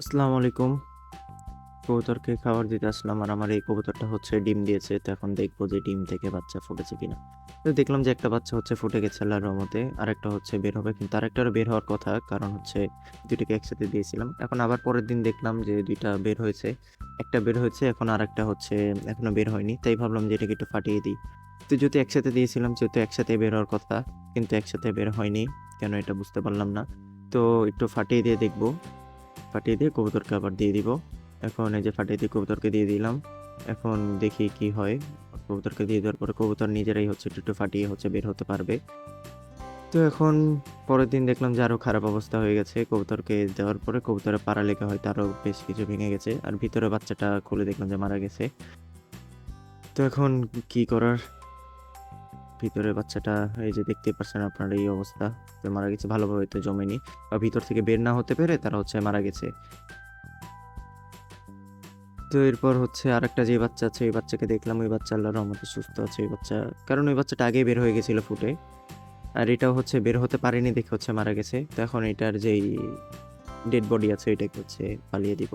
আসসালামু আলাইকুম। কবুতরকে খাবার দিতে আসলাম আর আমার এই কবুতরটা হচ্ছে ডিম দিয়েছে। তো এখন দেখব যে ডিম থেকে বাচ্চা ফুটেছে কিনা। তো দেখলাম যে একটা বাচ্চা হচ্ছে ফুটে গেছে আল্লাহর রহমতে। আরেকটা হচ্ছে বের হবে কিন্তু আরেকটারও বের হওয়ার কথা। কারণ হচ্ছে ২ টাকে একসাথে দিয়েছিলাম। এখন আবার পরের দিন দেখলাম যে দুইটা বের হয়েছে। একটা বের হয়েছে, এখন আরেকটা হচ্ছে এখনও বের হয়নি। তাই ভাবলাম যে এটাকে একটু ফাটিয়ে দিই। তো যেহেতু একসাথে দিয়েছিলাম যেহেতু একসাথে বের হওয়ার কথা, কিন্তু একসাথে বের হয়নি। কেন এটা বুঝতে পারলাম না। তো একটু ফাটিয়ে দিয়ে দেখব। ফাটিয়ে দিয়ে কবুতরকে আবার দিয়ে দিব। এখন এই যে ফাটিয়ে দিয়ে কবুতরকে দিয়ে দিলাম। এখন দেখি কি হয়। কবুতরকে দিয়ে দেওয়ার পরে কবুতর নিজেরাই হচ্ছে একটু, ফাটিয়ে হচ্ছে বের হতে পারবে। তো এখন পরের দিন দেখলাম যে আরও খারাপ অবস্থা হয়ে গেছে। কবুতরকে দেওয়ার পরে কবুতরের পাড়া লেগে হয়তো আরও বেশ কিছু ভেঙে গেছে। আর ভিতরে বাচ্চাটা খুলে দেখলাম যে মারা গেছে। তো এখন কি করার? ভিতরে বাচ্চাটা, এই যে দেখতে পাচ্ছেন আপনার এই অবস্থা। মারা গেছে ভালোভাবে তো জমেনি। বা ভিতর থেকে বের না হতে পেরে তারা হচ্ছে মারা গেছে। তো এরপর হচ্ছে আরেকটা যে বাচ্চা আছে, ওই বাচ্চাকে দেখলাম, ওই বাচ্চা আল্লাহর রহমতে সুস্থ আছে, ওই বাচ্চা। কারণ ওই বাচ্চাটা আগেই বের হয়ে গেছিল ফুটে। আর এটাও হচ্ছে বের হতে পারেনি দেখে হচ্ছে মারা গেছে। তো এখন এটার যেই ডেড বডি আছে, ওইটাকে হচ্ছে পালিয়ে দিব।